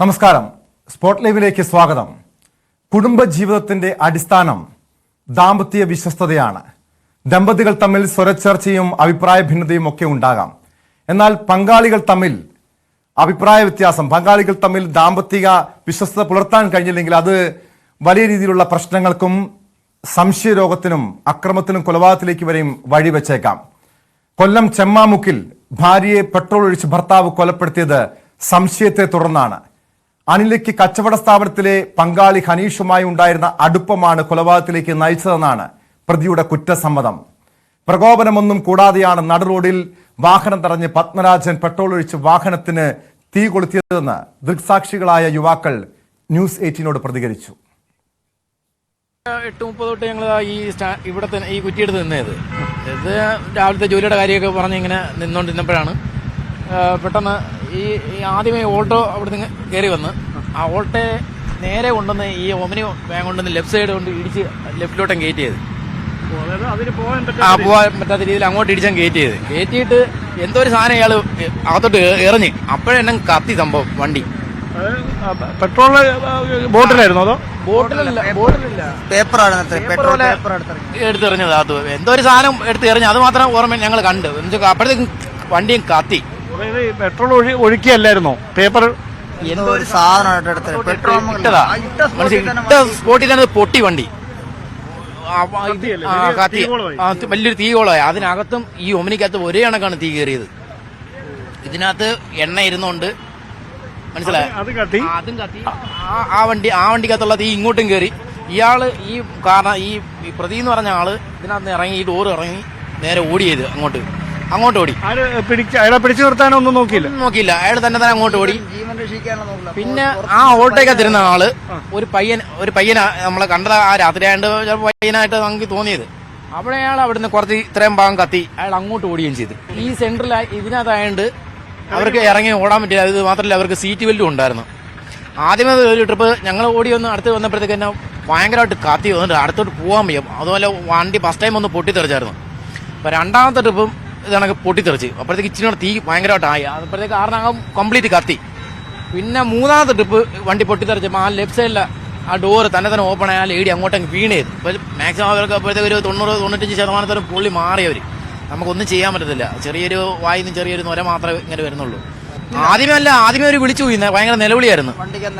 നമസ്കാരം. സ്പോട്ട് ലൈവിലേക്ക് സ്വാഗതം. കുടുംബജീവിതത്തിന്റെ അടിസ്ഥാനം ദാമ്പത്യ വിശ്വസ്തതയാണ്. ദമ്പതികൾ തമ്മിൽ സ്വരച്ചർച്ചയും അഭിപ്രായ ഭിന്നതയും ഒക്കെ ഉണ്ടാകാം. എന്നാൽ പങ്കാളികൾ തമ്മിൽ അഭിപ്രായ വ്യത്യാസം പങ്കാളികൾ തമ്മിൽ ദാമ്പത്തിക വിശ്വസ്തത പുലർത്താൻ കഴിഞ്ഞില്ലെങ്കിൽ അത് വലിയ രീതിയിലുള്ള പ്രശ്നങ്ങൾക്കും സംശയരോഗത്തിനും അക്രമത്തിനും കൊലപാതകത്തിലേക്ക് വരെയും വഴിവെച്ചേക്കാം. കൊല്ലം ചെമ്മാമുക്കിൽ ഭാര്യയെ പെട്രോൾ ഒഴിച്ച് ഭർത്താവ് കൊലപ്പെടുത്തിയത് സംശയത്തെ തുടർന്നാണ്. അനിലയ്ക്ക് കച്ചവട സ്ഥാപനത്തിലെ പങ്കാളി ഹനീഷുമായി ഉണ്ടായിരുന്ന അടുപ്പമാണ് കൊലപാതകത്തിലേക്ക് നയിച്ചതെന്നാണ് പ്രതിയുടെ കുറ്റസമ്മതം. പ്രകോപനമൊന്നും കൂടാതെയാണ് നട റോഡിൽ വാഹനം തടഞ്ഞ് പത്മരാജൻ പെട്രോൾ ഒഴിച്ച് വാഹനത്തിന് തീ കൊളുത്തിയതെന്ന് ദൃക്സാക്ഷികളായ യുവാക്കൾ ന്യൂസ് എയ്റ്റീനോട് പ്രതികരിച്ചു. എട്ട് മുപ്പത് തൊട്ട് ഞങ്ങൾ ഈ ഇവിടെ തന്നെ ഈ കുറ്റിയെടുത്ത് നിന്നേത്. ഇത് രാവിലത്തെ ജോലിയുടെ കാര്യമൊക്കെ പറഞ്ഞ് ഇങ്ങനെ നിന്നുകൊണ്ടിരുന്നപ്പോഴാണ് ആ, പെട്ടെന്ന് ഈ ആദ്യമേ ഓട്ടോ അവിടെ നിന്ന് കയറി വന്ന്. ആ ഓട്ടോയെ നേരെ കൊണ്ടുവന്ന് ഈ ഒമനി വേഗം കൊണ്ടുവന്ന് ലെഫ്റ്റ് സൈഡ് കൊണ്ട് ഇടിച്ച് ലെഫ്റ്റിലോട്ടും കയറ്റി ചെയ്ത്. ആ പോകാൻ പറ്റാത്ത രീതിയിൽ അങ്ങോട്ട് ഇടിച്ചാൽ കയറ്റി ചെയ്ത്. കയറ്റിയിട്ട് എന്തോ ഒരു സാധനം ഇയാൾ അകത്തോട്ട് ഇറങ്ങി എറിഞ്ഞ്. അപ്പോഴെന്നെ കത്തി സംഭവം വണ്ടി. പെട്രോൾ ബോട്ടിലായിരുന്നു അതോ? ബോട്ടിലല്ല ബോട്ടിലല്ല പേപ്പറാണ് പെട്രോൾ എടുത്തെറിഞ്ഞത് അത് എന്തോ ഒരു സാധനം എടുത്ത് എറിഞ്ഞ് അത് മാത്രം ഓർമ്മ ഞങ്ങൾ കണ്ടു. അപ്പോഴത്തേക്കും വണ്ടിയും കത്തി. പെട്രോൾ ഒഴി ഒഴുക്കിയല്ലായിരുന്നോ? പേപ്പർ എന്തോ ഒരു എടുത്തത് പെട്രോൾ ഇട്ടതാ. ഇട്ട സ്പോട്ടിൽ തന്നെ പൊട്ടി വണ്ടി. ആ, കത്തി. ആ, വലിയൊരു തീകോളായി അതിനകത്തും ഈ ഒമിനിക്കകത്ത് ഒരേ കണക്കാണ് തീ കയറിയത്. ഇതിനകത്ത് എണ്ണ ഇരുന്നുകൊണ്ട് മനസ്സിലായ? അത് കത്തി. അതും കത്തി. ആ- ആ വണ്ടി ആ വണ്ടിക്കകത്തുള്ള തീ ഇങ്ങോട്ടും കയറി. ഇയാൾ ഈ കാരണം ഈ ഈ പ്രതി എന്ന് പറഞ്ഞ ആൾ ഇതിനകത്ത് ഇറങ്ങി ഈ ഡോറ് ഇറങ്ങി നേരെ ഓടിയത് അങ്ങോട്ട്. അങ്ങോട്ട് ഓടി. പിടിച്ച് അയാളെ പിടിച്ചു നിർത്താനൊന്നും നോക്കിയില്ല? നോക്കിയില്ല. അയാൾ തന്നെ തന്നെ അങ്ങോട്ട് ഓടി. പിന്നെ ആ ഓട്ടോക്കാ തരുന്ന ആൾ ഒരു പയ്യൻ ഒരു പയ്യന നമ്മളെ കണ്ടത് ആ രാത്രി ആയതുകൊണ്ട് ചിലപ്പോൾ പയ്യനായിട്ട് നമുക്ക് തോന്നിയത്. അവിടെ അയാൾ അവിടുന്ന് കുറച്ച് ഇത്രയും ഭാഗം കത്തി അയാൾ അങ്ങോട്ട് ഓടുകയും ചെയ്തു. ഈ സെന്ററിൽ ഇതിനകത്തായതുകൊണ്ട് അവർക്ക് ഇറങ്ങി ഓടാൻ പറ്റില്ല. അത് മാത്രമല്ല അവർക്ക് സീറ്റ് ബെൽറ്റും ഉണ്ടായിരുന്നു. ആദ്യമേ ഒരു ട്രിപ്പ് ഞങ്ങൾ ഓടി ഒന്ന് അടുത്ത് വന്നപ്പോഴത്തേക്ക് തന്നെ ഭയങ്കരമായിട്ട് കത്തി. വന്നിട്ട് അടുത്തോട്ട് പോകാൻ വയ്യ. അതുപോലെ വണ്ടി ഫസ്റ്റ് ടൈം ഒന്ന് പൊട്ടിത്തെറിച്ചായിരുന്നു. അപ്പോൾ രണ്ടാമത്തെ ട്രിപ്പും ഇതാണെങ്കിൽ പൊട്ടിത്തെറിച്ച്. അപ്പോഴത്തേക്ക് ഇച്ചിരി തീ ഭയങ്കരമായിട്ട് ആയി അപ്പോഴത്തേക്ക് ആറിനകം കംപ്ലീറ്റ് കത്തി. പിന്നെ മൂന്നാമത്തെ ട്രിപ്പ് വണ്ടി പൊട്ടിത്തെറിച്ചപ്പോൾ ആ ലെഫ്റ്റ് സൈഡിലെ ആ ഡോറ് തന്നെ തന്നെ ഓപ്പൺ ആയാൽ ലേഡി അങ്ങോട്ടങ്ങ് വീണേത് അപ്പോൾ മാക്സിമം അവർക്ക് അപ്പോഴത്തേക്ക് ഒരു തൊണ്ണൂറ് തൊണ്ണൂറ്റഞ്ച് ശതമാനത്തോളം പുള്ളി മാറിയവർ നമുക്കൊന്നും ചെയ്യാൻ പറ്റത്തില്ല. ചെറിയൊരു വായിന്ന് ചെറിയൊരു നൊര മാത്രമേ ഇങ്ങനെ വരുന്നുള്ളൂ. ആദ്യമേ അല്ല ആദ്യമേ ഒരു വിളിച്ചു പോയി ഭയങ്കര നിലവിളിയായിരുന്നു.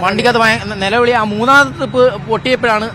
വണ്ടിക്കകത്ത് നിലവിളി ആ മൂന്നാമത്തെ ട്രിപ്പ് പൊട്ടിയപ്പോഴാണ്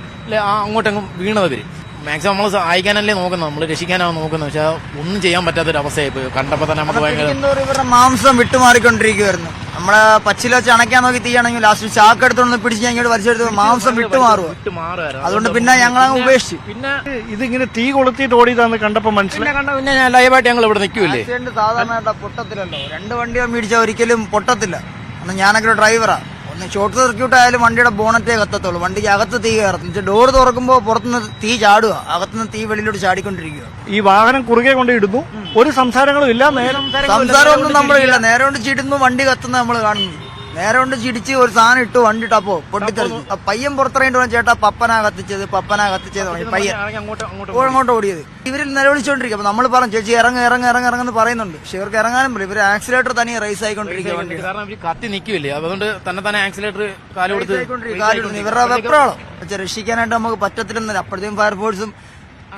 അങ്ങോട്ടങ്ങ് വീണത് മാക്സിമം നമ്മൾ സഹായിക്കാനല്ലേ നോക്കുന്നത്. നമ്മൾ രക്ഷിക്കാനാണ് നോക്കുന്നത്. പക്ഷെ ഒന്നും ചെയ്യാൻ പറ്റാത്തൊരു അവസ്ഥയായി പോയി. കണ്ടപ്പോൾ തന്നെ നമുക്ക് ഭയങ്കര ഇവരുടെ മാംസം വിട്ടുമാറിക്കൊണ്ടിരിക്കുവായിരുന്നു. നമ്മളെ പച്ചില വെച്ച് അണയ്ക്കാൻ നോക്കി തീയാണെങ്കിൽ ലാസ്റ്റ് ചാക്ക് എടുത്തോണ്ട് പിടിച്ച് ഞാൻ ഇങ്ങോട്ട് വലിച്ചെടുത്ത് മാംസം വിട്ടുമാറുക വിട്ട് മാറുമായിരുന്നു അതുകൊണ്ട് പിന്നെ ഞങ്ങൾ അങ്ങ് ഉപേക്ഷിച്ചു. പിന്നെ ഇതിങ്ങനെ തീ കൊളുത്തിട്ട് ഓടിയതാന്ന് കണ്ടപ്പോ മനസ്സിലായി. പിന്നെ കണ്ട പിന്നെ ഞാൻ ലൈവായിട്ട് ഞങ്ങൾ ഇവിടെ നിൽക്കൂലേ സാധാരണ പൊട്ടത്തിലല്ലോ രണ്ട് വണ്ടിയോ മേടിച്ചാൽ ഒരിക്കലും പൊട്ടത്തില്ല. അന്ന് ഞാനൊക്കെ ഒരു ഒന്ന് ഷോർട്ട് സർക്യൂട്ട് ആയാലും വണ്ടിയുടെ ബോണറ്റേ കത്തത്തുള്ളൂ. വണ്ടിക്ക് അകത്ത് തീ കയറത്തും. ഡോർ തുറക്കുമ്പോൾ പുറത്തുനിന്ന് തീ ചാടുക. അകത്തുനിന്ന് തീ വെളിയിലോട്ട് ചാടിക്കൊണ്ടിരിക്കുക. ഈ വാഹനം കുറുകെ കൊണ്ട് ഇടുന്നു. ഒരു സംസാരങ്ങളും ഇല്ല നേരം സംസാരമൊന്നും നമ്മളില്ല. നേരെ കൊണ്ട് ചിടുന്നു വണ്ടി കത്തുന്ന നമ്മൾ കാണുന്നത് നേരെ കൊണ്ട് ചിടിച്ച് ഒരു സാധനം ഇട്ടു വണ്ടി ഇട്ടപ്പോ പൊട്ടിത്തെറിച്ചു. പയ്യൻ പുറത്തിറങ്ങിട്ട് ചേട്ടാ പപ്പനാ കത്തിച്ചത് പപ്പനാ കത്തിച്ചത്. പയ്യൻ അങ്ങോട്ട് ഓടിയത്. ഇവരിൽ നിലവിളിച്ചോണ്ടിരിക്കും. അപ്പൊ നമ്മൾ പറഞ്ഞു ചേച്ചി ഇറങ്ങ ഇറങ്ങ ഇറങ്ങ ഇറങ്ങുന്നു പറയുന്നുണ്ട്. പക്ഷെ ഇവർക്ക് ഇറങ്ങാനും പറ്റില്ല. ഇവർ ആക്സിലേറ്റർ തനിയെ റേസ് ആയിക്കൊണ്ടിരിക്കുക വണ്ടി കാരണം ഇവർ കത്തി നിൽക്കില്ലേ അതുകൊണ്ട് തന്നെ തന്നെ ആക്സിലേറ്റർ കാൽ കൊടുത്ത് കാലിടുന്നു ഇവരുടെ വെപ്രാളം. പക്ഷെ രക്ഷിക്കാനായിട്ട് നമുക്ക് പറ്റത്തില്ലെന്നില്ല അപ്പോഴത്തേക്കും ഫയർഫോഴ്സും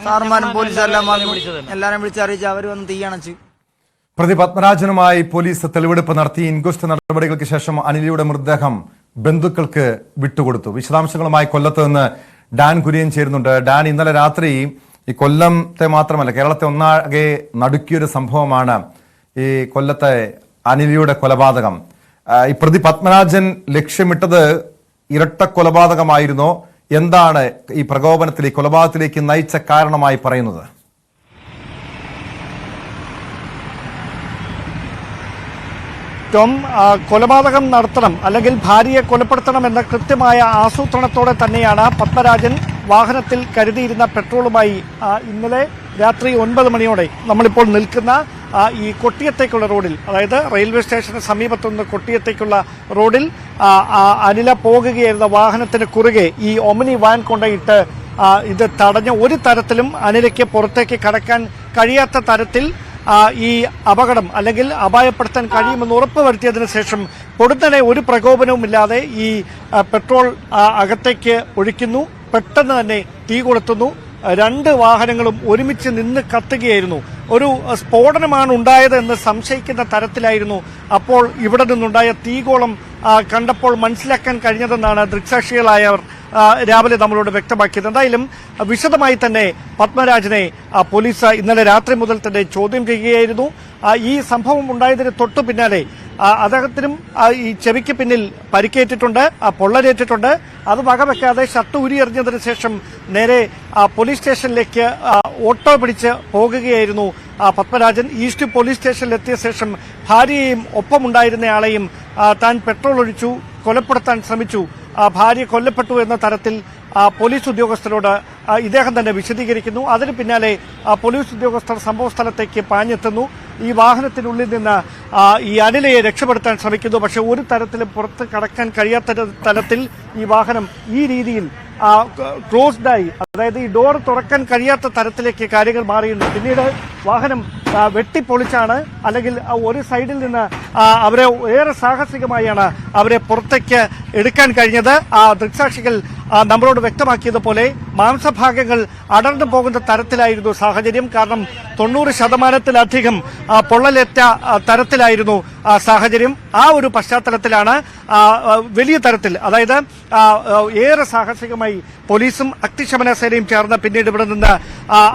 സാർമാരും പോലീസും എല്ലാം എല്ലാരും വിളിച്ചറിയിച്ച് അവർ വന്ന് തീയണച്ചു പ്രതി പത്മരാജനുമായി പോലീസ് തെളിവെടുപ്പ് നടത്തി. ഇൻക്വസ്റ്റ് നടപടികൾക്ക് ശേഷം അനിലിയുടെ മൃതദേഹം ബന്ധുക്കൾക്ക് വിട്ടുകൊടുത്തു. വിശദാംശങ്ങളുമായി കൊല്ലത്ത് നിന്ന് ഡാൻ കുര്യൻ ചേരുന്നുണ്ട്. ഡാൻ ഇന്നലെ രാത്രി ഈ കൊല്ലത്തെ മാത്രമല്ല കേരളത്തെ ഒന്നാകെ നടുക്കിയൊരു സംഭവമാണ് ഈ കൊല്ലത്തെ അനിലിയുടെ കൊലപാതകം. ഈ പ്രതി പത്മരാജൻ ലക്ഷ്യമിട്ടത് ഇരട്ട കൊലപാതകമായിരുന്നോ. എന്താണ് ഈ പ്രകോപനത്തിൽ ഈ കൊലപാതകത്തിലേക്ക് നയിച്ച കാരണമായി പറയുന്നത്? ടോം കൊലപാതകം നടത്തണം അല്ലെങ്കിൽ ഭാര്യയെ കൊലപ്പെടുത്തണം എന്ന കൃത്യമായ ആസൂത്രണത്തോടെ തന്നെയാണ് പത്മരാജൻ വാഹനത്തിൽ കരുതിയിരുന്ന പെട്രോളുമായി ഇന്നലെ രാത്രി ഒൻപത് മണിയോടെ നമ്മളിപ്പോൾ നിൽക്കുന്ന ഈ കൊട്ടിയത്തേക്കുള്ള റോഡിൽ അതായത് റെയിൽവേ സ്റ്റേഷന് സമീപത്തുനിന്ന് കൊട്ടിയത്തേക്കുള്ള റോഡിൽ അനില പോകുകയായിരുന്ന വാഹനത്തിന് കുറുകെ ഈ ഒമിനി വാൻ കൊണ്ടയിട്ട് ഇത് തടഞ്ഞ ഒരു തരത്തിലും അനിലയ്ക്ക് പുറത്തേക്ക് കടക്കാൻ കഴിയാത്ത തരത്തിൽ ഈ അപകടം അല്ലെങ്കിൽ അപായപ്പെടുത്താൻ കഴിയുമെന്ന് ഉറപ്പുവരുത്തിയതിനു ശേഷം പൊടുന്നനെ ഒരു പ്രകോപനവുമില്ലാതെ ഈ പെട്രോൾ അകത്തേക്ക് ഒഴിക്കുന്നു. പെട്ടെന്ന് തന്നെ തീ കൊളുത്തുന്നു. രണ്ട് വാഹനങ്ങളും ഒരുമിച്ച് നിന്ന് കത്തുകയായിരുന്നു. ഒരു സ്ഫോടനമാണ് ഉണ്ടായത് എന്ന് സംശയിക്കുന്ന തരത്തിലായിരുന്നു. അപ്പോൾ ഇവിടെ നിന്നുണ്ടായ തീകോളം കണ്ടപ്പോൾ മനസ്സിലാക്കാൻ കഴിഞ്ഞതെന്നാണ് ദൃക്സാക്ഷികളായവർ രാവിലെ നമ്മളോട് വ്യക്തമാക്കിയത്. എന്തായാലും വിശദമായി തന്നെ പത്മരാജനെ പോലീസ് ഇന്നലെ രാത്രി മുതൽ തന്നെ ചോദ്യം ചെയ്യുകയായിരുന്നു. ഈ സംഭവം ഉണ്ടായതിന് തൊട്ടു പിന്നാലെ അദ്ദേഹത്തിനും ഈ ചെവിക്ക് പിന്നിൽ പരിക്കേറ്റിട്ടുണ്ട് പൊള്ളലേറ്റിട്ടുണ്ട്. അത് വകവെക്കാതെ ഷർട്ട് ഉരിയെറിഞ്ഞതിന് ശേഷം നേരെ പോലീസ് സ്റ്റേഷനിലേക്ക് ഓട്ടോ പിടിച്ച് പോകുകയായിരുന്നു പത്മരാജൻ ഈസ്റ്റ് പോലീസ് സ്റ്റേഷനിൽ എത്തിയ ശേഷം ഭാര്യയെയും ഒപ്പമുണ്ടായിരുന്നയാളെയും താൻ പെട്രോൾ ഒഴിച്ചു കൊലപ്പെടുത്താൻ ശ്രമിച്ചു. ഭാര്യ കൊല്ലപ്പെട്ടു എന്ന തരത്തിൽ പോലീസ് ഉദ്യോഗസ്ഥരോട് ഇദ്ദേഹം തന്നെ വിശദീകരിക്കുന്നു. അതിന് പിന്നാലെ പോലീസ് ഉദ്യോഗസ്ഥർ സംഭവ സ്ഥലത്തേക്ക് പാഞ്ഞെത്തുന്നു. ഈ വാഹനത്തിനുള്ളിൽ നിന്ന് ഈ അനിലയെ രക്ഷപ്പെടുത്താൻ ശ്രമിക്കുന്നു. പക്ഷേ ഒരു തരത്തിലും പുറത്ത് കടക്കാൻ കഴിയാത്ത തരത്തിൽ ഈ വാഹനം ഈ രീതിയിൽ ക്ലോസ്ഡായി അതായത് ഈ ഡോർ തുറക്കാൻ കഴിയാത്ത തരത്തിലേക്ക് കാര്യങ്ങൾ മാറിയിട്ടുണ്ട്. പിന്നീട് വാഹനം വെട്ടിപ്പൊളിച്ചാണ് അല്ലെങ്കിൽ ഒരു സൈഡിൽ നിന്ന് അവരെ ഏറെ സാഹസികമായാണ് അവരെ പുറത്തേക്ക് എടുക്കാൻ കഴിഞ്ഞത്. ആ ദൃക്സാക്ഷികൾ നമ്മളോട് വ്യക്തമാക്കിയതുപോലെ മാംസഭാഗങ്ങൾ അടർന്നു പോകുന്ന തരത്തിലായിരുന്നു സാഹചര്യം. കാരണം തൊണ്ണൂറ് ശതമാനത്തിലധികം പൊള്ളലേറ്റ തരത്തിലായിരുന്നു സാഹചര്യം. ആ ഒരു പശ്ചാത്തലത്തിലാണ് വലിയ തരത്തിൽ അതായത് ഏറെ സാഹസികമായി പോലീസും അഗ്നിശമന സേനയും ചേർന്ന് പിന്നീട് ഇവിടെ നിന്ന്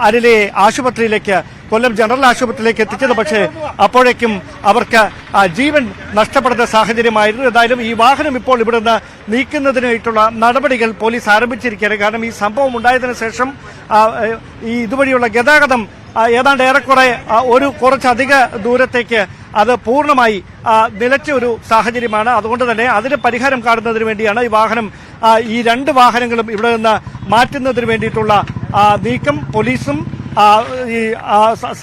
അനിലയെ ആശുപത്രിയിലേക്ക് കൊല്ലം ജനറൽ ആശുപത്രിയിലേക്ക് എത്തിച്ചത്. പക്ഷേ അപ്പോഴേക്കും അവർക്ക് ജീവൻ നഷ്ടപ്പെടുന്ന സാഹചര്യമായിരുന്നു. ഏതായാലും ഈ വാഹനം ഇപ്പോൾ ഇവിടുന്ന് നീക്കുന്നതിനായിട്ടുള്ള നടപടികൾ പോലീസ് ആരംഭിച്ചിരിക്കുകയാണ്. കാരണം ഈ സംഭവം ഉണ്ടായതിനു ശേഷം ഈ ഇതുവഴിയുള്ള ഗതാഗതം ഏതാണ്ട് ഏറെക്കുറെ ഒരു കുറച്ചധിക ദൂരത്തേക്ക് അത് പൂർണമായി നിലച്ച ഒരു സാഹചര്യമാണ്. അതുകൊണ്ട് തന്നെ അതിന് പരിഹാരം കാണുന്നതിന് വേണ്ടിയാണ് ഈ വാഹനം ഈ രണ്ട് വാഹനങ്ങളും ഇവിടെ നിന്ന് മാറ്റുന്നതിന് വേണ്ടിയിട്ടുള്ള നീക്കം. പോലീസും ഈ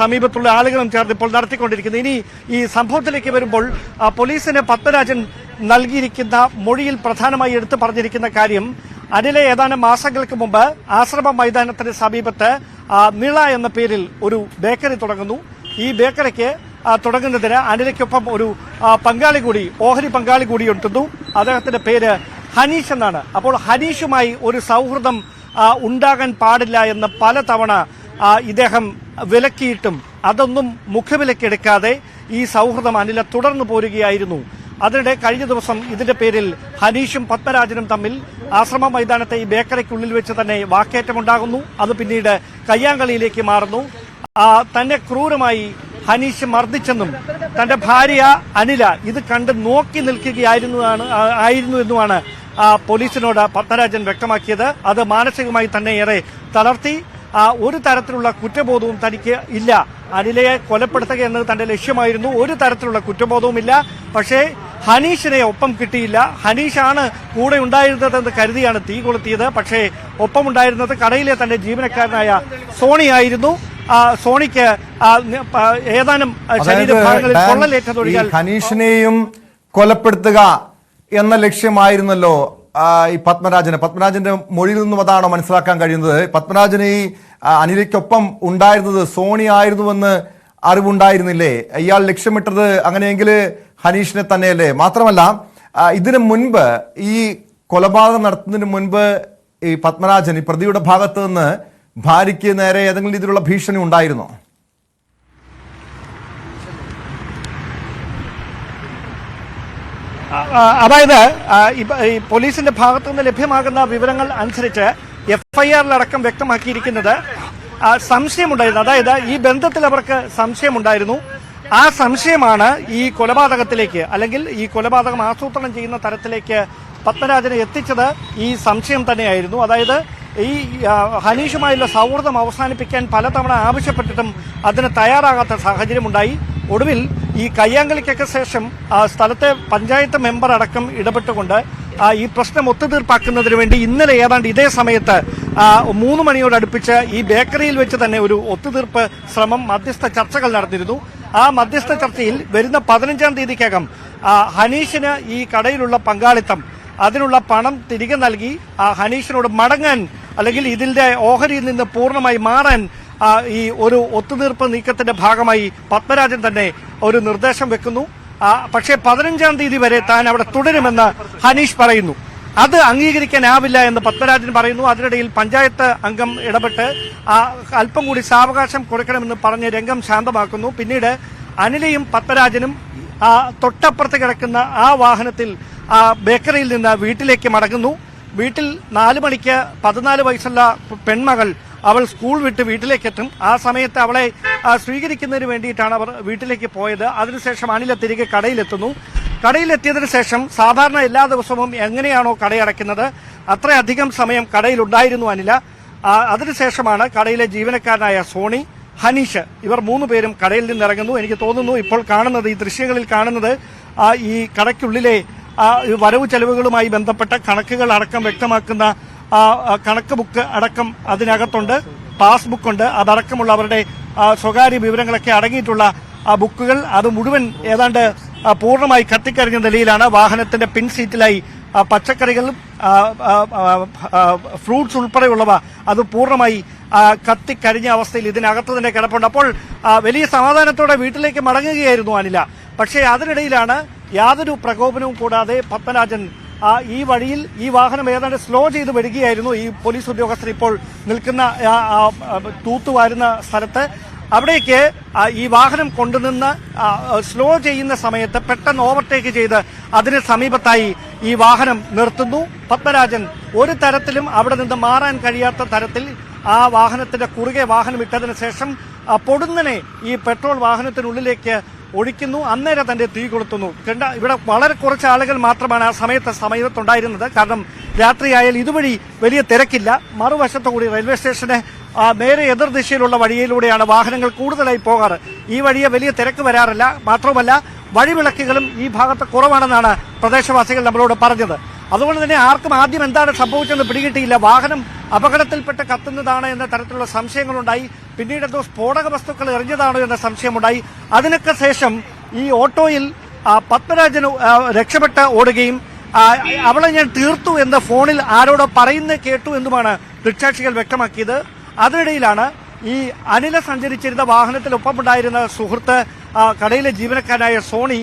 സമീപത്തുള്ള ആളുകളും ചേർന്ന് ഇപ്പോൾ നടത്തിക്കൊണ്ടിരിക്കുന്നത് ഇനി ഈ സംഭവത്തിലേക്ക് വരുമ്പോൾ പോലീസിന് പത്മരാജൻ നൽകിയിരിക്കുന്ന മൊഴിയിൽ പ്രധാനമായി എടുത്തു പറഞ്ഞിരിക്കുന്ന കാര്യം അനിലെ ഏതാനും മാസങ്ങൾക്ക് മുമ്പ് ആശ്രമ മൈതാനത്തിന് സമീപത്ത് നീള എന്ന പേരിൽ ഒരു ബേക്കറി തുടങ്ങുന്നു. ഈ ബേക്കറിക്ക് തുടങ്ങുന്നതിന് അനിലയ്ക്കൊപ്പം ഒരു പങ്കാളി കൂടി ഓഹരി പങ്കാളി കൂടി ഉണ്ടെന്നു അദ്ദേഹത്തിന്റെ പേര് ഹനീഷ് എന്നാണ്. അപ്പോൾ ഹനീഷുമായി ഒരു സൗഹൃദം ഉണ്ടാകാൻ പാടില്ല എന്ന് പലതവണ ഇദ്ദേഹം വിലക്കിയിട്ടും അതൊന്നും മുഖവിലക്കെടുക്കാതെ ഈ സൗഹൃദം അനില തുടർന്നു പോരുകയായിരുന്നു. അതിനിടെ കഴിഞ്ഞ ദിവസം ഇതിന്റെ പേരിൽ ഹനീഷും പത്മരാജനും തമ്മിൽ ആശ്രമ മൈതാനത്തെ ഈ ബേക്കറിക്കുള്ളിൽ വെച്ച് തന്നെ വാക്കേറ്റമുണ്ടാകുന്നു. അത് പിന്നീട് കയ്യാങ്കളിയിലേക്ക് മാറുന്നു. തന്നെ ക്രൂരമായി ഹനീഷ് മർദ്ദിച്ചെന്നും തന്റെ ഭാര്യ അനില ഇത് കണ്ട് നോക്കി നിൽക്കുകയായിരുന്നു ആ- ആയിരുന്നു എന്നുമാണ് പോലീസിനോട് പത്മരാജൻ വ്യക്തമാക്കിയത്. അത് മാനസികമായി തന്നെ ഏറെ തളർത്തി. ഒരു തരത്തിലുള്ള കുറ്റബോധവും തനിക്ക് ഇല്ല. അനിലയെ കൊലപ്പെടുത്തുക എന്നത് തന്റെ ലക്ഷ്യമായിരുന്നു. ഒരു തരത്തിലുള്ള കുറ്റബോധവുമില്ല പക്ഷേ ഹനീഷിനെ ഒപ്പം കിട്ടിയില്ല. ഹനീഷാണ് കൂടെ ഉണ്ടായിരുന്നതെന്ന് കരുതിയാണ് തീ കൊളുത്തിയത്. പക്ഷേ ഒപ്പമുണ്ടായിരുന്നത് കടയിലെ തന്റെ ജീവനക്കാരനായ സോണിയായിരുന്നു. ആ, സോണിക്ക് ആ, ഏതാനും ആ, ശരീരഭാഗങ്ങളിൽ പൊള്ളലേറ്റതൊഴിയാൽ ഹനീഷിനെയും കൊലപ്പെടുത്തുക എന്ന ലക്ഷ്യമായിരുന്നല്ലോ ഈ പത്മരാജന്. പത്മരാജന്റെ മൊഴിയിൽ നിന്നും അതാണോ മനസ്സിലാക്കാൻ കഴിയുന്നത്? പത്മരാജന് ഈ ആ, അനിലയ്ക്കൊപ്പം ഉണ്ടായിരുന്നത് സോണി ആയിരുന്നുവെന്ന് അറിവുണ്ടായിരുന്നില്ലേ? ഇയാൾ ലക്ഷ്യമിട്ടത് അങ്ങനെയെങ്കിൽ ഹനീഷിനെ തന്നെയല്ലേ? മാത്രമല്ല ഇതിനു മുൻപ് ഈ കൊലപാതകം നടത്തുന്നതിന് മുൻപ് ഈ പത്മരാജൻ ഈ പ്രതിയുടെ ഭാഗത്ത് നിന്ന് ഭാര്യയ്ക്ക് നേരെ ഏതെങ്കിലും രീതിയിലുള്ള ഭീഷണി ഉണ്ടായിരുന്നോ? അതായത് ഈ പോലീസിന്റെ ഭാഗത്തുനിന്ന് ലഭ്യമാകുന്ന വിവരങ്ങൾ അനുസരിച്ച് എഫ്ഐആറിലടക്കം വ്യക്തമാക്കിയിരിക്കുന്നത് സംശയമുണ്ടായിരുന്നു. അതായത് ഈ ബന്ധത്തിൽ അവർക്ക് സംശയമുണ്ടായിരുന്നു. ആ സംശയമാണ് ഈ കൊലപാതകത്തിലേക്ക് അല്ലെങ്കിൽ ഈ കൊലപാതകം ആസൂത്രണം ചെയ്യുന്ന തരത്തിലേക്ക് പത്മരാജനെ എത്തിച്ചത് ഈ സംശയം തന്നെയായിരുന്നു. അതായത് ഈ ഹനീഷുമായുള്ള സൗഹൃദം അവസാനിപ്പിക്കാൻ പലതവണ ആവശ്യപ്പെട്ടിട്ടും അതിന് തയ്യാറാകാത്ത സാഹചര്യമുണ്ടായി. ഒടുവിൽ ഈ കയ്യാങ്കളിക്കൊക്കെ ശേഷം സ്ഥലത്തെ പഞ്ചായത്ത് മെമ്പർ അടക്കം ഇടപെട്ടുകൊണ്ട് ഈ പ്രശ്നം ഒത്തുതീർപ്പാക്കുന്നതിന് വേണ്ടി ഇന്നലെ ഏതാണ്ട് ഇതേ സമയത്ത് മൂന്ന് മണിയോട് അടുപ്പിച്ച് ഈ ബേക്കറിയിൽ വെച്ച് തന്നെ ഒരു ഒത്തുതീർപ്പ് ശ്രമം മധ്യസ്ഥ ചർച്ചകൾ നടന്നിരുന്നു. ആ മധ്യസ്ഥ ചർച്ചയിൽ വരുന്ന പതിനഞ്ചാം തീയതിക്കകം ഹനീഷിന് ഈ കടയിലുള്ള പങ്കാളിത്തം അതിനുള്ള പണം തിരികെ നൽകി ഹനീഷിനോട് മടങ്ങാൻ അല്ലെങ്കിൽ ഇതിന്റെ ഓഹരിയിൽ നിന്ന് പൂർണമായി മാറാൻ ഈ ഒരു ഒത്തുതീർപ്പ് നീക്കത്തിന്റെ ഭാഗമായി പത്മരാജൻ തന്നെ ഒരു നിർദ്ദേശം വെക്കുന്നു. പക്ഷേ പതിനഞ്ചാം തീയതി വരെ താൻ അവിടെ തുടരുമെന്ന് ഹനീഷ് പറയുന്നു. അത് അംഗീകരിക്കാനാവില്ല എന്ന് പത്മരാജൻ പറയുന്നു. അതിനിടയിൽ പഞ്ചായത്ത് അംഗം ഇടപെട്ട് അല്പം കൂടി സാവകാശം കൊടുക്കണമെന്ന് പറഞ്ഞ് രംഗം ശാന്തമാക്കുന്നു. പിന്നീട് അനിലയും പത്മരാജനും തൊട്ടപ്പുറത്ത് കിടക്കുന്ന ആ വാഹനത്തിൽ ആ, ബേക്കറിയിൽ നിന്ന് വീട്ടിലേക്ക് മടങ്ങുന്നു. വീട്ടിൽ നാല് മണിക്ക് പതിനാല് വയസ്സുള്ള പെൺമകൾ അവൾ സ്കൂൾ വിട്ട് വീട്ടിലേക്ക് എത്തും ആ സമയത്ത് അവളെ സ്വീകരിക്കുന്നതിന് വേണ്ടിയിട്ടാണ് അവർ വീട്ടിലേക്ക് പോയത്. അതിനുശേഷം അനില തിരികെ കടയിലെത്തുന്നു. കടയിലെത്തിയതിനു ശേഷം സാധാരണ എല്ലാ ദിവസവും എങ്ങനെയാണോ കടയടയ്ക്കുന്നത് അത്രയധികം സമയം കടയിലുണ്ടായിരുന്നു അനില അതിനുശേഷമാണ് കടയിലെ ജീവനക്കാരനായ സോണി ഹനീഷ് ഇവർ മൂന്ന് പേരും കടയിൽ നിന്ന് ഇറങ്ങുന്നു എനിക്ക് തോന്നുന്നു ഇപ്പോൾ കാണുന്നത് ഈ ദൃശ്യങ്ങളിൽ കാണുന്നത് ഈ കടയ്ക്കുള്ളിലെ വരവ് ചെലവുകളുമായി ബന്ധപ്പെട്ട കണക്കുകൾ അടക്കം വ്യക്തമാക്കുന്ന കണക്ക് ബുക്ക് അടക്കം അതിനകത്തുണ്ട്. പാസ്ബുക്ക് ഉണ്ട്. അതടക്കമുള്ള അവരുടെ സ്വകാര്യ വിവരങ്ങളൊക്കെ അടങ്ങിയിട്ടുള്ള ആ ബുക്കുകൾ. അത് മുഴുവൻ ഏതാണ്ട് ആ, പൂർണമായി കത്തിക്കരിഞ്ഞ നിലയിലാണ് വാഹനത്തിന്റെ പിൻ സീറ്റിലായി പച്ചക്കറികളും ആ, ആ, ആ, ആ, ഫ്രൂട്ട്സ് ഉൾപ്പെടെയുള്ളവ അത് പൂർണമായി ആ, കത്തിക്കരിഞ്ഞ അവസ്ഥയിൽ ഇതിനകത്ത് തന്നെ കിടപ്പുണ്ട്. അപ്പോൾ വലിയ സമാധാനത്തോടെ വീട്ടിലേക്ക് മടങ്ങുകയായിരുന്നു അനില. പക്ഷേ അതിനിടയിലാണ് യാതൊരു പ്രകോപനവും കൂടാതെ പത്മരാജൻ ആ, ഈ വഴിയിൽ ഈ വാഹനം ഏതാണ്ട് സ്ലോ ചെയ്ത് വരികയായിരുന്നു ഈ പോലീസ് ഉദ്യോഗസ്ഥർ ഇപ്പോൾ നിൽക്കുന്ന തൂത്തുവാരുന്ന സ്ഥലത്ത്. അവിടേക്ക് ഈ വാഹനം കൊണ്ടുനിന്ന് സ്ലോ ചെയ്യുന്ന സമയത്ത് പെട്ടെന്ന് ഓവർടേക്ക് ചെയ്ത് അതിന് സമീപത്തായി ഈ വാഹനം നിർത്തുന്നു. പത്മരാജൻ ഒരു തരത്തിലും അവിടെ നിന്ന് മാറാൻ കഴിയാത്ത തരത്തിൽ ആ വാഹനത്തിന്റെ കുറുകെ വാഹനം ഇട്ടതിന് ശേഷം പൊടുന്നനെ ഈ പെട്രോൾ വാഹനത്തിനുള്ളിലേക്ക് ഒഴിക്കുന്നു. അന്നേരം തന്നെ തീ കൊളുത്തുന്നു. കണ്ട ഇവിടെ വളരെ കുറച്ച് ആളുകൾ മാത്രമാണ് ആ സമയത്ത് സമയത്തുണ്ടായിരുന്നത്. കാരണം രാത്രിയായാൽ ഇതുവഴി വലിയ തിരക്കില്ല. മറുവശത്തുകൂടി റെയിൽവേ സ്റ്റേഷന് നേരെ എതിർദിശയിലുള്ള വഴിയിലൂടെയാണ് വാഹനങ്ങൾ കൂടുതലായി പോകാറ്. ഈ വഴിയെ വലിയ തിരക്ക് വരാറില്ല. മാത്രമല്ല വഴിവിളക്കുകളും ഈ ഭാഗത്ത് കുറവാണെന്നാണ് പ്രദേശവാസികൾ നമ്മളോട് പറഞ്ഞത്. അതുകൊണ്ട് തന്നെ ആർക്കും ആദ്യം എന്താണ് സംഭവിച്ചതെന്ന് പിടികിട്ടിയില്ല. വാഹനം അപകടത്തിൽപ്പെട്ട് കത്തുന്നതാണ് എന്ന തരത്തിലുള്ള സംശയങ്ങളുണ്ടായി. പിന്നീട് എന്തോ സ്ഫോടക വസ്തുക്കൾ എറിഞ്ഞതാണോ എന്ന സംശയമുണ്ടായി. അതിനൊക്കെ ശേഷം ഈ ഓട്ടോയിൽ പത്മരാജന് രക്ഷപ്പെട്ട് ഓടുകയും അവളെ ഞാൻ തീർത്തു എന്ന ഫോണിൽ ആരോടോ പറയുന്നത് കേട്ടു എന്നുമാണ് ദൃക്സാക്ഷികൾ വ്യക്തമാക്കിയത്. അതിനിടയിലാണ് ഈ അനില സഞ്ചരിച്ചിരുന്ന വാഹനത്തിലൊപ്പമുണ്ടായിരുന്ന സുഹൃത്ത് കടയിലെ ജീവനക്കാരനായ സോണി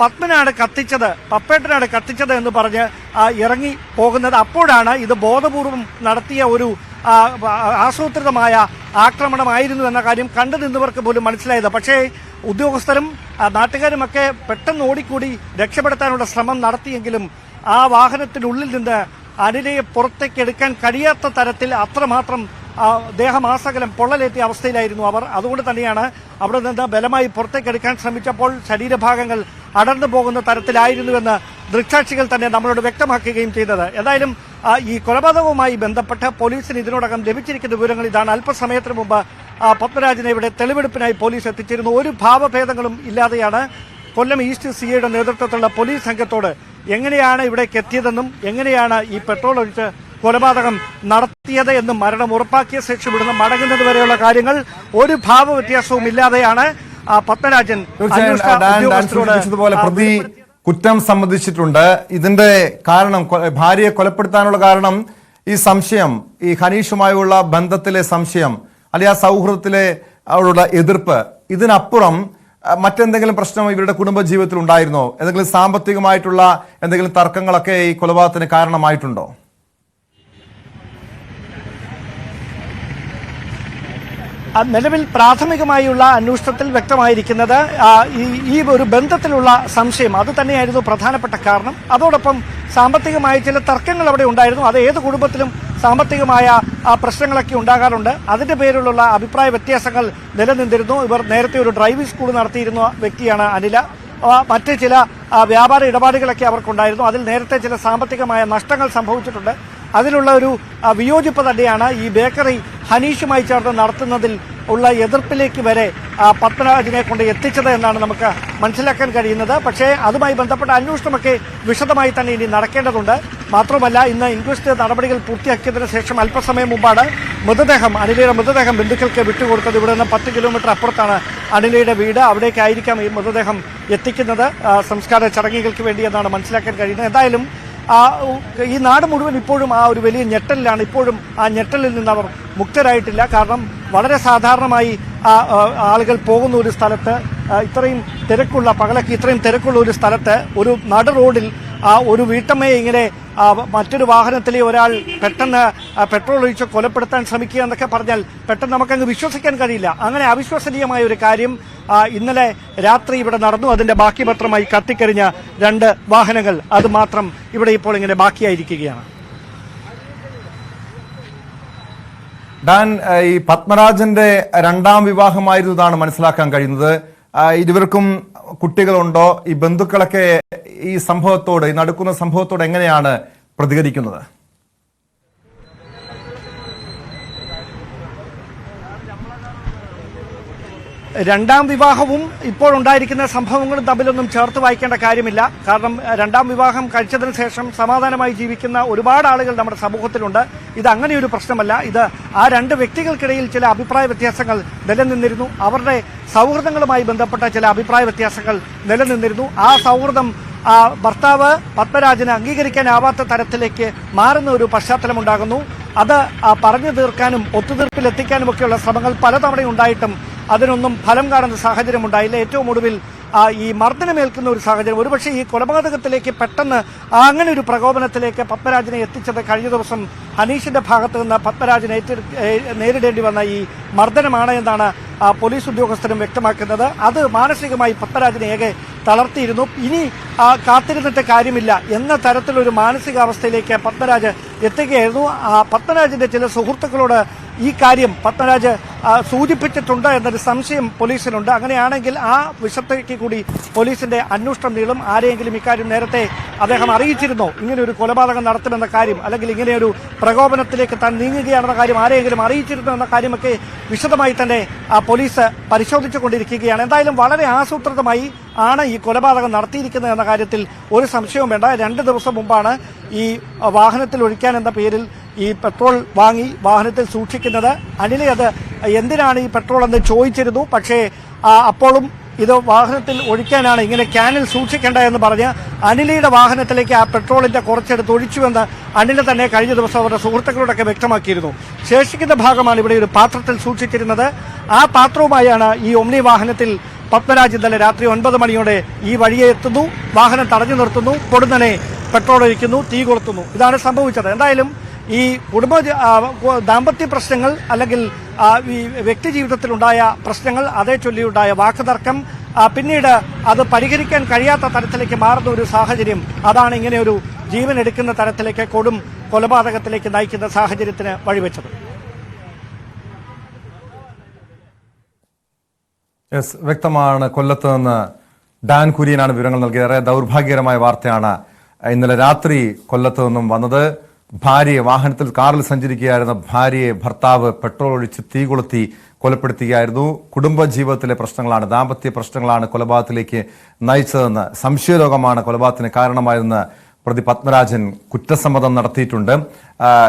പത്മനാണ് കത്തിച്ചത് പപ്പേട്ടനാണ് കത്തിച്ചത് എന്ന് പറഞ്ഞ് ഇറങ്ങി പോകുന്നത്. അപ്പോഴാണ് ഇത് ബോധപൂർവം നടത്തിയ ഒരു ആസൂത്രിതമായ ആക്രമണമായിരുന്നു എന്ന കാര്യം കണ്ടു നിന്നവർക്ക് പോലും മനസ്സിലായത്. പക്ഷേ ഉദ്യോഗസ്ഥരും നാട്ടുകാരുമൊക്കെ പെട്ടെന്ന് ഓടിക്കൂടി രക്ഷപ്പെടുത്താനുള്ള ശ്രമം നടത്തിയെങ്കിലും ആ വാഹനത്തിനുള്ളിൽ നിന്ന് അനിലയെ പുറത്തേക്ക് എടുക്കാൻ കഴിയാത്ത തരത്തിൽ അത്രമാത്രം ദേഹമാസകലം പൊള്ളലേറ്റിയ അവസ്ഥയിലായിരുന്നു അവർ. അതുകൊണ്ട് തന്നെയാണ് അവിടെ നിന്ന് ബലമായി പുറത്തേക്കെടുക്കാൻ ശ്രമിച്ചപ്പോൾ ശരീരഭാഗങ്ങൾ അടർന്നു പോകുന്ന തരത്തിലായിരുന്നുവെന്ന് ദൃക്സാക്ഷികൾ തന്നെ നമ്മളോട് വ്യക്തമാക്കുകയും ചെയ്തത്. ഏതായാലും ഈ കൊലപാതകവുമായി ബന്ധപ്പെട്ട് പോലീസിന് ഇതിനോടകം ലഭിച്ചിരിക്കുന്ന വിവരങ്ങൾ ഇതാണ്. അല്പസമയത്തിന് മുമ്പ് പത്മരാജനെ ഇവിടെ തെളിവെടുപ്പിനായി പോലീസ് എത്തിച്ചിരുന്നു. ഒരു ഭാവഭേദങ്ങളും ഇല്ലാതെയാണ് കൊല്ലം ഈസ്റ്റ് സി ഐയുടെ നേതൃത്വത്തിലുള്ള പോലീസ് സംഘത്തോട് എങ്ങനെയാണ് ഇവിടേക്ക് എത്തിയതെന്നും എങ്ങനെയാണ് ഈ പെട്രോൾ ഒഴിച്ച് കൊലപാതകം നടത്തിയത് എന്നും മരണം ഉറപ്പാക്കിയ ശേഷം ഇവിടുന്ന് മടങ്ങുന്നത് വരെയുള്ള കാര്യങ്ങൾ ഒരു ഭാവ വ്യത്യാസവും ഇല്ലാതെയാണ് പത്മരാജൻ പ്രതി കുറ്റം സമ്മതിച്ചിട്ടുണ്ട്. ഇതിന്റെ കാരണം ഭാര്യയെ കൊലപ്പെടുത്താനുള്ള കാരണം ഈ സംശയം ഈ ഹനീഷുമായുള്ള ബന്ധത്തിലെ സംശയം അല്ലെങ്കിൽ ആ സൗഹൃദത്തിലെ അവളുടെ എതിർപ്പ് ഇതിനപ്പുറം മറ്റെന്തെങ്കിലും പ്രശ്നം ഇവരുടെ കുടുംബ ജീവിതത്തിൽ ഉണ്ടായിരുന്നോ? എന്തെങ്കിലും സാമ്പത്തികമായിട്ടുള്ള എന്തെങ്കിലും തർക്കങ്ങളൊക്കെ ഈ കൊലപാതകത്തിന് കാരണമായിട്ടുണ്ടോ? നിലവിൽ പ്രാഥമികമായുള്ള അന്വേഷണത്തിൽ വ്യക്തമായിരിക്കുന്നത് ഈ ഒരു ബന്ധത്തിലുള്ള സംശയം അത് തന്നെയായിരുന്നു പ്രധാനപ്പെട്ട കാരണം. അതോടൊപ്പം സാമ്പത്തികമായ ചില തർക്കങ്ങൾ അവിടെ ഉണ്ടായിരുന്നു. അത് ഏത് കുടുംബത്തിലും സാമ്പത്തികമായ പ്രശ്നങ്ങളൊക്കെ ഉണ്ടാകാറുണ്ട്. അതിന്റെ പേരിലുള്ള അഭിപ്രായ വ്യത്യാസങ്ങൾ നിലനിന്നിരുന്നു. ഇവർ നേരത്തെ ഒരു ഡ്രൈവിംഗ് സ്കൂൾ നടത്തിയിരുന്ന വ്യക്തിയാണ് അനില. മറ്റ് ചില വ്യാപാര ഇടപാടുകളൊക്കെ അവർക്കുണ്ടായിരുന്നു. അതിൽ നേരത്തെ ചില സാമ്പത്തികമായ നഷ്ടങ്ങൾ സംഭവിച്ചിട്ടുണ്ട്. അതിനുള്ള ഒരു വിയോജിപ്പ് തന്നെയാണ് ഈ ബേക്കറി ഹനീഷുമായി ചേർന്ന് നടത്തുന്നതിൽ ഉള്ള എതിർപ്പിലേക്ക് വരെ പത്മരാജിനെ കൊണ്ട് എത്തിച്ചത് എന്നാണ് നമുക്ക് മനസ്സിലാക്കാൻ കഴിയുന്നത്. പക്ഷേ അതുമായി ബന്ധപ്പെട്ട അന്വേഷണമൊക്കെ വിശദമായി തന്നെ ഇനി നടക്കേണ്ടതുണ്ട്. മാത്രമല്ല ഇന്ന് ഇൻക്വസ്റ്റ് നടപടികൾ പൂർത്തിയാക്കിയതിന് ശേഷം അല്പസമയം മുമ്പാണ് മൃതദേഹം അനിലയുടെ മൃതദേഹം ബന്ധുക്കൾക്ക് വിട്ടുകൊടുത്തത്. ഇവിടെ നിന്ന് പത്ത് കിലോമീറ്റർ അപ്പുറത്താണ് അനിലയുടെ വീട്. അവിടേക്കായിരിക്കാം ഈ മൃതദേഹം എത്തിക്കുന്നത്. സംസ്കാര ചടങ്ങുകൾക്ക് വേണ്ടി എന്നാണ് മനസ്സിലാക്കാൻ കഴിയുന്നത്. എന്തായാലും ഈ നാട് മുഴുവൻ ഇപ്പോഴും ആ ഒരു വലിയ ഞെട്ടലിലാണ്. ഇപ്പോഴും ആ ഞെട്ടലിൽ നിന്ന് അവർ മുക്തരായിട്ടില്ല. കാരണം വളരെ സാധാരണമായി ആ, ആ, ആളുകൾ പോകുന്ന ഒരു സ്ഥലത്ത് ഇത്രയും തിരക്കുള്ള പകലൊക്കെ ഇത്രയും തിരക്കുള്ള ഒരു സ്ഥലത്ത് ഒരു നട റോഡിൽ ആ ഒരു വീട്ടമ്മയെ ഇങ്ങനെ മറ്റൊരു വാഹനത്തിലെ ഒരാൾ പെട്ടെന്ന് പെട്രോൾ ഒഴിച്ച് കൊലപ്പെടുത്താൻ ശ്രമിക്കുക എന്നൊക്കെ പറഞ്ഞാൽ പെട്ടെന്ന് നമുക്കങ്ങ് വിശ്വസിക്കാൻ കഴിയില്ല. അങ്ങനെ അവിശ്വസനീയമായ ഒരു കാര്യം ഇന്നലെ രാത്രി ഇവിടെ നടന്നു. അതിന്റെ ബാക്കി പത്രമായി കത്തിക്കരിഞ്ഞ രണ്ട് വാഹനങ്ങൾ. അത് മാത്രം ഇവിടെ ഇപ്പോൾ ഇങ്ങനെ ബാക്കിയായിരിക്കുകയാണ്. ഡാൻ ഈ പത്മരാജന്റെ രണ്ടാം വിവാഹമായിരുന്നതാണ് മനസ്സിലാക്കാൻ കഴിയുന്നത്. ഇരുവർക്കും കുട്ടികളുണ്ടോ? ഈ ബന്ധുക്കളൊക്കെ ഈ സംഭവത്തോട് ഈ നടക്കുന്ന സംഭവത്തോട് എങ്ങനെയാണ് പ്രതികരിക്കുന്നത്? രണ്ടാം വിവാഹവും ഇപ്പോൾ ഉണ്ടായിരിക്കുന്ന സംഭവങ്ങളും തമ്മിലൊന്നും ചേർത്ത് വായിക്കേണ്ട കാര്യമില്ല. കാരണം രണ്ടാം വിവാഹം കഴിച്ചതിന് ശേഷം സമാധാനമായി ജീവിക്കുന്ന ഒരുപാട് ആളുകൾ നമ്മുടെ സമൂഹത്തിലുണ്ട്. ഇത് അങ്ങനെയൊരു പ്രശ്നമല്ല. ഇത് ആ രണ്ട് വ്യക്തികൾക്കിടയിൽ ചില അഭിപ്രായ വ്യത്യാസങ്ങൾ നിലനിന്നിരുന്നു. അവരുടെ സൗഹൃദങ്ങളുമായി ബന്ധപ്പെട്ട ചില അഭിപ്രായ വ്യത്യാസങ്ങൾ നിലനിന്നിരുന്നു. ആ സൗഹൃദം ആ ഭർത്താവ് പത്മരാജന് അംഗീകരിക്കാനാവാത്ത തരത്തിലേക്ക് മാറുന്ന ഒരു പശ്ചാത്തലമുണ്ടാകുന്നു അത് പറഞ്ഞു തീർക്കാനും ഒത്തുതീർപ്പിലെത്തിക്കാനും ഒക്കെയുള്ള ശ്രമങ്ങൾ പലതവണ ഉണ്ടായിട്ടും അതിനൊന്നും ഫലം കാണുന്ന സാഹചര്യമുണ്ടായില്ല. ഏറ്റവും ഒടുവിൽ ഈ മർദ്ദനമേൽക്കുന്ന ഒരു സാഹചര്യം. ഒരുപക്ഷെ ഈ കൊലപാതകത്തിലേക്ക് പെട്ടെന്ന് അങ്ങനെ ഒരു പ്രകോപനത്തിലേക്ക് പത്മരാജനെ എത്തിച്ചത് കഴിഞ്ഞ ദിവസം ഹനീഷിന്റെ ഭാഗത്ത് നിന്ന് പത്മരാജനെ നേരിടേണ്ടി വന്ന ഈ മർദ്ദനമാണ് എന്നാണ് പോലീസ് ഉദ്യോഗസ്ഥരും വ്യക്തമാക്കുന്നത്. അത് മാനസികമായി പത്മരാജനെ ഏകെ തളർത്തിയിരുന്നു. ഇനി കാത്തിരുന്നിട്ട് കാര്യമില്ല എന്ന തരത്തിലൊരു മാനസികാവസ്ഥയിലേക്ക് പത്മരാജ് എത്തുകയായിരുന്നു. പത്മരാജിന്റെ ചില സുഹൃത്തുക്കളോട് ഈ കാര്യം പത്മരാജ് സൂചിപ്പിച്ചിട്ടുണ്ട് എന്നൊരു സംശയം പോലീസിനുണ്ട്. അങ്ങനെയാണെങ്കിൽ ആ വിഷയത്തേക്ക് കൂടി പോലീസിന്റെ അന്വേഷണം നീളും. ആരെയെങ്കിലും ഇക്കാര്യം നേരത്തെ അദ്ദേഹം അറിയിച്ചിരുന്നോ? ഇങ്ങനെ ഒരു കൊലപാതകം നടത്തുമെന്ന കാര്യം അല്ലെങ്കിൽ ഇങ്ങനെയൊരു പ്രകോപനത്തിലേക്ക് താൻ നീങ്ങുകയാണെന്ന കാര്യം ആരെയെങ്കിലും അറിയിച്ചിരുന്നു എന്ന കാര്യമൊക്കെ വിശദമായി തന്നെ പോലീസ് പരിശോധിച്ചുകൊണ്ടിരിക്കുകയാണ്. എന്തായാലും വളരെ ആസൂത്രിതമായി ആണ് ഈ കൊലപാതകം നടത്തിയിരിക്കുന്നത് എന്ന കാര്യത്തിൽ ഒരു സംശയവും വേണ്ട. രണ്ട് ദിവസം മുമ്പാണ് ഈ വാഹനത്തിൽ ഒഴിക്കാൻ എന്ന പേരിൽ ഈ പെട്രോൾ വാങ്ങി വാഹനത്തിൽ സൂക്ഷിക്കുന്നത്. അനിലെ അത് എന്തിനാണ് ഈ പെട്രോൾ എന്ന് ചോദിച്ചിരുന്നു? പക്ഷേ അപ്പോഴും ഇത് വാഹനത്തിൽ ഒഴിക്കാനാണ് ഇങ്ങനെ ക്യാനിൽ സൂക്ഷിക്കേണ്ട എന്ന് പറഞ്ഞ് അനിലയുടെ വാഹനത്തിലേക്ക് ആ പെട്രോളിന്റെ കുറച്ചെടുത്ത് ഒഴിച്ചുവെന്ന് അനില തന്നെ കഴിഞ്ഞ ദിവസം അവരുടെ സുഹൃത്തുക്കളോടൊക്കെ വ്യക്തമാക്കിയിരുന്നു. ശേഷിക്കുന്ന ഭാഗമാണ് ഇവിടെ ഒരു പാത്രത്തിൽ സൂക്ഷിച്ചിരുന്നത്. ആ പാത്രവുമായാണ് ഈ ഒമ്നി വാഹനത്തിൽ പത്മരാജ് ഇന്നലെ രാത്രി ഒൻപത് മണിയോടെ ഈ വഴിയെ എത്തുന്നു. വാഹനം തടഞ്ഞു നിർത്തുന്നു. പൊടുന്നനെ പെട്രോൾ ഒഴിക്കുന്നു. തീ കൊളുത്തുന്നു. ഇതാണ് സംഭവിച്ചത്. എന്തായാലും ഈ കുടുംബ ദാമ്പത്യ പ്രശ്നങ്ങൾ അല്ലെങ്കിൽ ഈ വ്യക്തി ജീവിതത്തിലുണ്ടായ പ്രശ്നങ്ങൾ അതേ ചൊല്ലിയുണ്ടായ വാക്കുതർക്കം പിന്നീട് അത് പരിഹരിക്കാൻ കഴിയാത്ത തരത്തിലേക്ക് മാറുന്ന ഒരു സാഹചര്യം അതാണ് ഇങ്ങനെ ഒരു ജീവൻ എടുക്കുന്ന തരത്തിലേക്ക് കൊടും കൊലപാതകത്തിലേക്ക് നയിക്കുന്ന സാഹചര്യത്തിന് വഴിവെച്ചത്. യെസ് വ്യക്തമാണ് കൊല്ലത്ത് നിന്ന് ഡാൻ കുര്യനാണ് വിവരങ്ങൾ നൽകിയത്. ഏറെ ദൗർഭാഗ്യകരമായ വാർത്തയാണ് ഇന്നലെ രാത്രി കൊല്ലത്ത് നിന്നും വന്നത്. ഭാര്യയെ വാഹനത്തിൽ കാറിൽ സഞ്ചരിക്കുകയായിരുന്ന ഭാര്യയെ ഭർത്താവ് പെട്രോൾ ഒഴിച്ച് തീ കൊളുത്തി കൊലപ്പെടുത്തുകയായിരുന്നു. കുടുംബ ജീവിതത്തിലെ പ്രശ്നങ്ങളാണ് ദാമ്പത്യ പ്രശ്നങ്ങളാണ് കൊലപാതകത്തിലേക്ക് നയിച്ചതെന്ന് സംശയരോഗമാണ് കൊലപാതകത്തിന് കാരണമായതെന്ന് പ്രതി പത്മരാജൻ കുറ്റസമ്മതം നടത്തിയിട്ടുണ്ട്.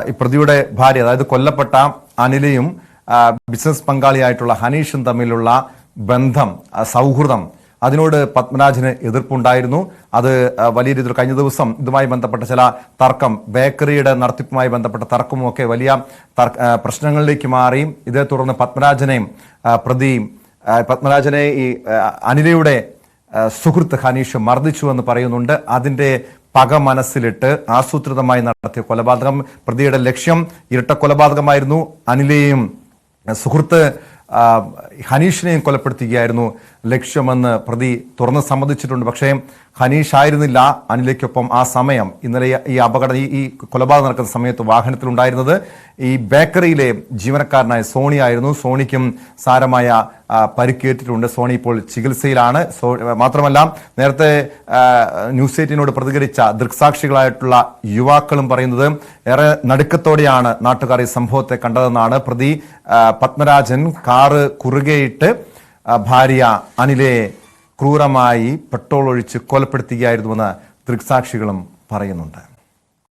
ഈ പ്രതിയുടെ ഭാര്യ അതായത് കൊല്ലപ്പെട്ട അനിലയും ബിസിനസ് പങ്കാളിയായിട്ടുള്ള ഹനീഷും തമ്മിലുള്ള ബന്ധം സൗഹൃദം അതിനോട് പത്മരാജന് എതിർപ്പുണ്ടായിരുന്നു. അത് വലിയ രീതിയിൽ കഴിഞ്ഞ ദിവസം ഇതുമായി ബന്ധപ്പെട്ട ചില തർക്കം ബേക്കറിയുടെ നടത്തിപ്പുമായി ബന്ധപ്പെട്ട തർക്കമൊക്കെ വലിയ പ്രശ്നങ്ങളിലേക്ക് മാറി. ഇതേ തുടർന്ന് പത്മരാജനെയും പ്രതിയും പത്മരാജനെ ഈ അനിലയുടെ സുഹൃത്ത് ഹനീഷ് മർദ്ദിച്ചു എന്ന് പറയുന്നുണ്ട്. അതിന്റെ പക മനസ്സിലിട്ട് ആസൂത്രിതമായി നടത്തിയ കൊലപാതകം. പ്രതിയുടെ ലക്ഷ്യം ഇരട്ട കൊലപാതകമായിരുന്നു. അനിലെയും സുഹൃത്ത് ഹനീഷിനെയും കൊലപ്പെടുത്തുകയായിരുന്നു. ലക്ഷ്യമെന്ന് പ്രതി തുറന്ന് സമ്മതിച്ചിട്ടുണ്ട്. പക്ഷേ ഹനീഷ് ആയിരുന്നില്ല അനിലയ്ക്കൊപ്പം ആ സമയം. ഇന്നലെ ഈ അപകടം ഈ ഈ കൊലപാതകം നടക്കുന്ന സമയത്ത് വാഹനത്തിലുണ്ടായിരുന്നത് ഈ ബേക്കറിയിലെ ജീവനക്കാരനായ സോണി ആയിരുന്നു. സോണിക്കും സാരമായ പരിക്കേറ്റിട്ടുണ്ട്. സോണി ഇപ്പോൾ ചികിത്സയിലാണ്. സോ മാത്രമല്ല നേരത്തെ ന്യൂസ് എയ്റ്റീനോട് പ്രതികരിച്ച ദൃക്സാക്ഷികളായിട്ടുള്ള യുവാക്കളും പറയുന്നത് ഏറെ നടുക്കത്തോടെയാണ് നാട്ടുകാർ ഈ സംഭവത്തെ കണ്ടതെന്നാണ്. പ്രതി പത്മരാജൻ കാറ് കുറുകെയിട്ട് ഭാര്യ അനിലെ ക്രൂരമായി പെട്രോൾ ഒഴിച്ച് കൊലപ്പെടുത്തുകയായിരുന്നുവെന്ന് ദൃക്സാക്ഷികളും പറയുന്നുണ്ട്.